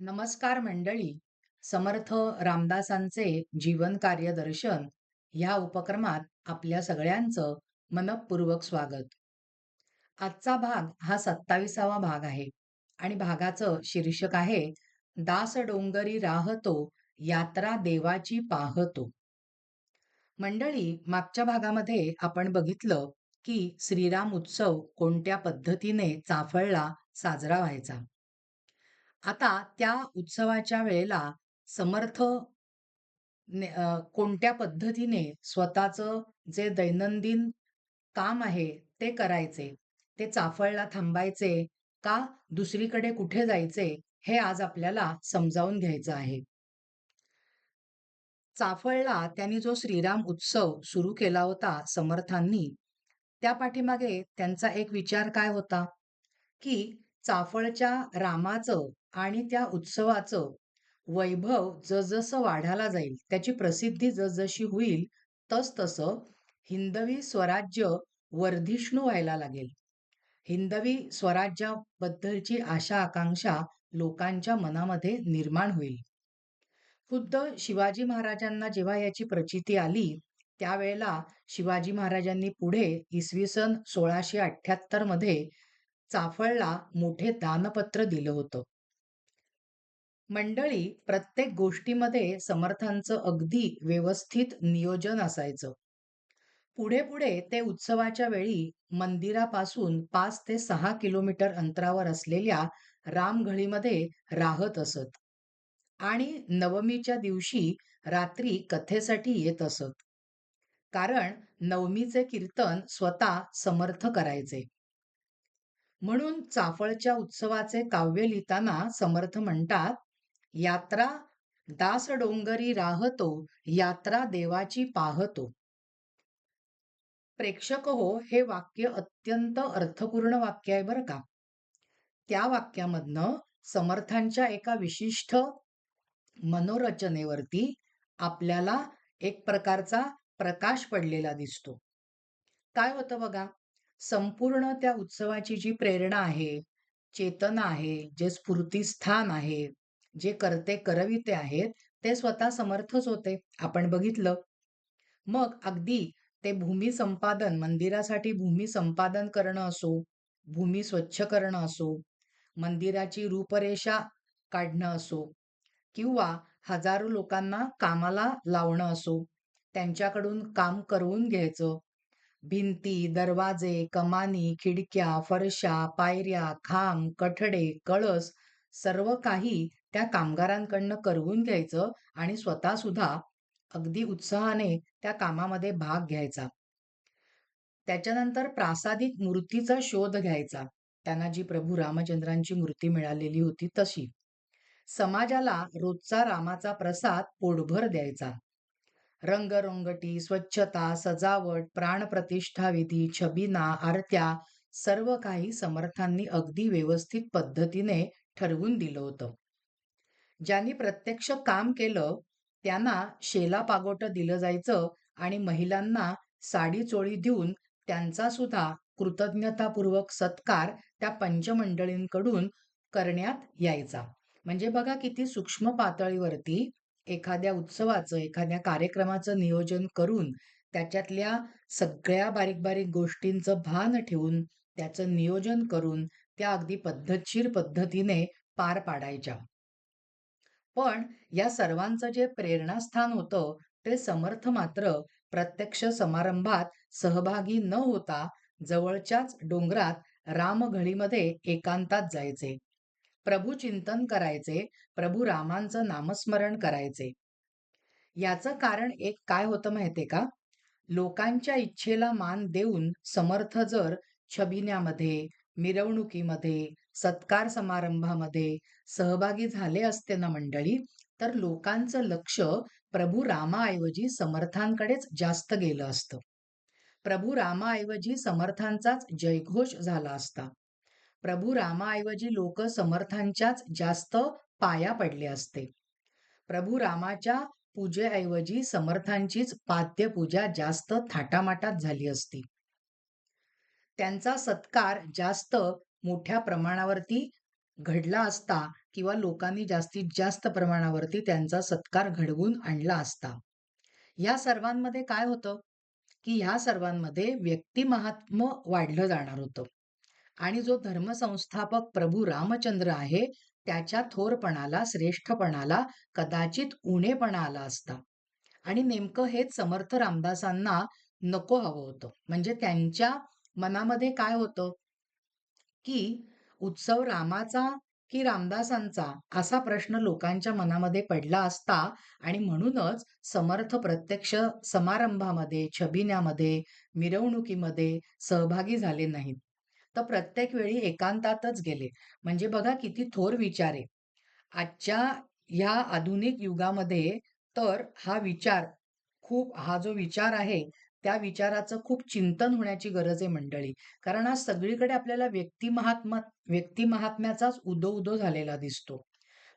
नमस्कार मंडळी. समर्थ रामदासांचे जीवन कार्य दर्शन ह्या उपक्रमात आपल्या सगळ्यांचं मनपूर्वक स्वागत. आजचा भाग हा सत्ताविसावा भाग आहे आणि भागाचं शीर्षक आहे दास डोंगरी राहतो यात्रा देवाची पाहतो. मंडळी मागच्या भागामध्ये आपण बघितलं की श्रीराम उत्सव कोणत्या पद्धतीने चाफळला साजरा व्हायचा. आता त्या उत्सवाच्या वेळेला समर्थ ने- अ, कोणत्या पद्धतीने स्वतःचं जे दैनंदिन काम आहे ते करायचे? ते चाफळला थांबायचे का दुसरीकडे कुठे जायचे हे आज आपल्याला समजावून घ्यायचं आहे. चाफळला त्यांनी जो श्रीराम उत्सव सुरू केला होता समर्थांनी त्या पाठीमागे त्यांचा एक विचार काय होता? की चाफळच्या रामाचं आणि त्या उत्सवाचं वैभव जसजसं वाढायला जाईल त्याची प्रसिद्धी जसजशी होईल तसतसं हिंदवी स्वराज्य वर्धिष्णू व्हायला लागेल. हिंदवी स्वराज्याबद्दलची आशा आकांक्षा लोकांच्या मनामध्ये निर्माण होईल. खुद्द शिवाजी महाराजांना जेव्हा याची प्रचिती आली त्यावेळेला शिवाजी महाराजांनी पुढे इसवी सन सोळाशे अठ्ठ्याहत्तरमध्ये चाफळला मोठे दानपत्र दिलं होतं. मंडळी प्रत्येक गोष्टीमध्ये समर्थांचं अगदी व्यवस्थित नियोजन असायचं. पुढे पुढे ते उत्सवाच्या वेळी मंदिरापासून पाच ते सहा किलोमीटर अंतरावर असलेल्या रामघळीमध्ये राहत असत. आणि नवमीच्या दिवशी रात्री कथेसाठी येत असत. कारण नवमीचे कीर्तन स्वतः समर्थ करायचे. म्हणून चाफळच्या उत्सवाचे काव्य लिहिताना समर्थ म्हणतात यात्रा दास डोंगरी राहतो यात्रा देवाची पाहतो. प्रेक्षक हो हे वाक्य अत्यंत अर्थपूर्ण वाक्य आहे बरं का. त्या वाक्यामधनं समर्थांच्या एका विशिष्ट मनोरचनेवरती आपल्याला एक प्रकारचा प्रकाश पडलेला दिसतो. काय होतं बघा संपूर्ण त्या उत्सवाची जी प्रेरणा आहे चेतना आहे जे स्फूर्तीस्थान आहे जे करते करविते आहेत ते स्वतः समर्थच होते. आपण बघितलं. मग अगदी ते भूमी संपादन मंदिरासाठी भूमी संपादन करणं असो भूमी स्वच्छ करणं असो मंदिराची रूपरेषा काढणं असो किंवा हजारो लोकांना कामाला लावणं असो त्यांच्याकडून काम करवून घ्यायचं. भिंती दरवाजे कमानी खिडक्या फरशा पायऱ्या खांब कठडे कळस सर्व काही त्या कामगारांकडनं करवून घ्यायचं आणि स्वतः सुद्धा अगदी उत्साहाने त्या कामामध्ये भाग घ्यायचा. त्याच्यानंतर प्रासादिक मूर्तीचा शोध घ्यायचा. त्यांना जी प्रभू रामचंद्रांची मूर्ती मिळालेली होती तशी. समाजाला रोजचा रामाचा प्रसाद पोटभर द्यायचा. रंगरोंगटी स्वच्छता सजावट प्राणप्रतिष्ठा विधी छबिना आरत्या सर्व काही समर्थांनी अगदी व्यवस्थित पद्धतीने ठरवून दिलं होतं. ज्यांनी प्रत्यक्ष काम केलं त्यांना शेला पागोट दिलं जायचं आणि महिलांना साडी चोळी देऊन त्यांचा सुद्धा कृतज्ञतापूर्वक सत्कार त्या पंचमंडळींकडून करण्यात यायचा. म्हणजे बघा किती सूक्ष्म पातळीवरती एखाद्या उत्सवाचं एखाद्या कार्यक्रमाचं नियोजन करून त्याच्यातल्या सगळ्या बारीक बारीक गोष्टींचं भान ठेवून त्याचं नियोजन करून त्या अगदी पद्धतशीर पद्धतीने पार पाडायच्या. पण या सर्वांचं जे प्रेरणास्थान होतं ते समर्थ मात्र प्रत्यक्ष समारंभात सहभागी न होता जवळच्याच डोंगरात रामघळीमध्ये एकांतात जायचे. प्रभू चिंतन करायचे प्रभू रामांचं नामस्मरण करायचे. याचं कारण एक काय होतं माहितीये का? लोकांच्या इच्छेला मान देऊन समर्थ जर छबिन्यामध्ये मिरवणुकीमध्ये सत्कार समारंभामध्ये सहभागी झाले असते ना मंडळी? तर लोकांचं लक्ष प्रभू रामाऐवजी समर्थांकडेच जास्त गेलं असतं. प्रभू रामाऐवजी समर्थांचाच जयघोष झाला असता. प्रभू रामाऐवजी लोक समर्थांच्याच जास्त पाया पडले असते. प्रभू रामाच्या पूजेऐवजी समर्थांचीच पाद्यपूजा जास्त थाटामाटात झाली असती. त्यांचा सत्कार जास्त मोठ्या प्रमाणावरती घडला असता किंवा लोकांनी जास्तीत जास्त प्रमाणावरती त्यांचा सत्कार घडवून आणला असता. या सर्वांमध्ये काय होतं, की ह्या सर्वांमध्ये व्यक्तिमहात्म्य वाढलं जाणार होतं आणि जो धर्मसंस्थापक प्रभू रामचंद्र आहे, त्याच्या थोरपणाला, श्रेष्ठपणाला कदाचित उणेपणा आला असता आणि नेमकं हेच समर्थ रामदासांना नको हवं होतं. म्हणजे त्यांच्या मनामध्ये काय होतं, की उत्सव रामाचा की रामदासांचा असा प्रश्न लोकांच्या मनामध्ये पडला असता आणि म्हणूनच समर्थ प्रत्यक्ष समारंभामध्ये, छबिन्यामध्ये, मिरवणुकीमध्ये सहभागी झाले नाहीत. तर प्रत्येक वेळी एकांतातच गेले. म्हणजे बघा किती थोर विचार आहे. आजच्या ह्या आधुनिक युगामध्ये तर हा विचार खूप हा जो विचार आहे, त्या विचाराचं खूप चिंतन होण्याची गरज आहे मंडळी. कारण आज सगळीकडे आपल्याला व्यक्तिमहात्मा व्यक्तिमहात्म्याचाच उदो-उदो झालेला दिसतो.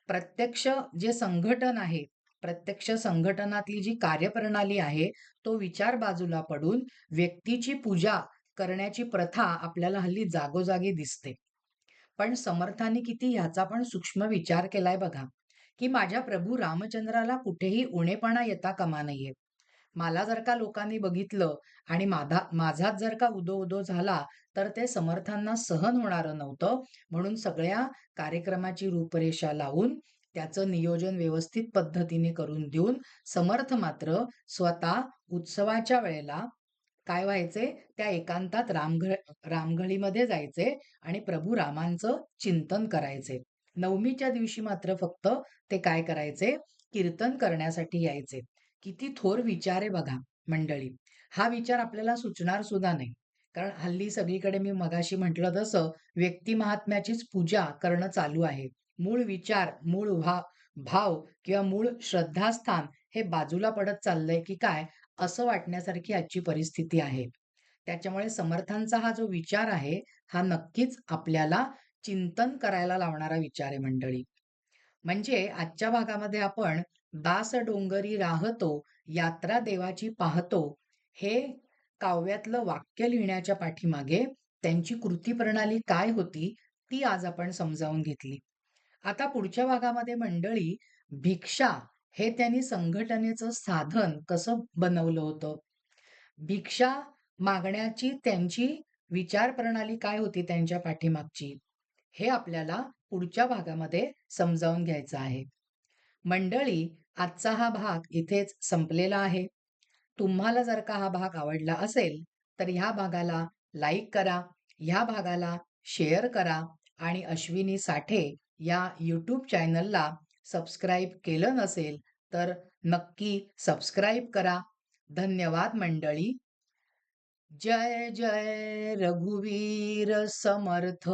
प्रत्यक्ष जे संघटन आहे, प्रत्यक्ष संघटनातली जी कार्यप्रणाली आहे, तो विचार बाजूला पडून व्यक्तीची पूजा करण्याची प्रथा आपल्याला हल्ली जागोजागी दिसते. पण समर्थांनी किती ह्याचा पण सूक्ष्म विचार केलाय बघा, की माझ्या प्रभू रामचंद्राला कुठेही उणेपणा येता कामा नये. मला जर का लोकांनी बघितलं आणि माझा माझाच जर का उदो-उदो झाला, तर ते समर्थांना सहन होणारं नव्हतं. म्हणून सगळ्या कार्यक्रमाची रूपरेषा लावून, त्याचं नियोजन व्यवस्थित पद्धतीने करून देऊन, समर्थ मात्र स्वतः उत्सवाच्या वेळेला काय व्हायचे, त्या एकांतात रामघळ रामघळीमध्ये जायचे आणि प्रभू रामांचं चिंतन करायचे. नवमीच्या दिवशी मात्र फक्त ते काय करायचे, कीर्तन करण्यासाठी यायचे. किती थोर विचार आहे बघा मंडळी. हा विचार आपल्याला सुचणार सुद्धा नाही. कारण हल्ली सगळीकडे मी मगाशी म्हटलं तसं व्यक्तिमहात्म्याचीच पूजा करणं चालू आहे. मूळ विचार, मूळ भा भाव किंवा मूळ श्रद्धास्थान हे बाजूला पडत चाललंय की काय, असं वाटण्यासारखी आजची परिस्थिती आहे. त्याच्यामुळे समर्थांचा हा जो विचार आहे, हा नक्कीच आपल्याला चिंतन करायला लावणारा विचार आहे मंडळी. म्हणजे आजच्या भागामध्ये आपण "दास डोंगरी राहतो, यात्रा देवाची पाहतो" हे काव्यातलं वाक्य लिहिण्याच्या पाठीमागे त्यांची कृती प्रणाली काय होती, ती आज आपण समजावून घेतली. आता पुढच्या भागामध्ये मंडळी भिक्षा हे त्यांनी संघटनेचं साधन कसं बनवलं होतं? भिक्षा मागण्याची त्यांची विचार प्रणाली काय होती त्यांच्या पाठीमागची? हे आपल्याला पुढच्या भागामध्ये समजावून घ्यायचं आहे. मंडळी, आजचा हा भाग इथेच संपलेला आहे. तुम्हाला जर का हा भाग आवडला असेल, तर ह्या भागाला लाईक करा, ह्या भागाला शेअर करा आणि अश्विनी साठे या यूट्यूब चॅनलला सबस्क्राईब केलं नसेल, तर नक्की सबस्क्राईब करा. धन्यवाद मंडळी. जय जय रघुवीर समर्थ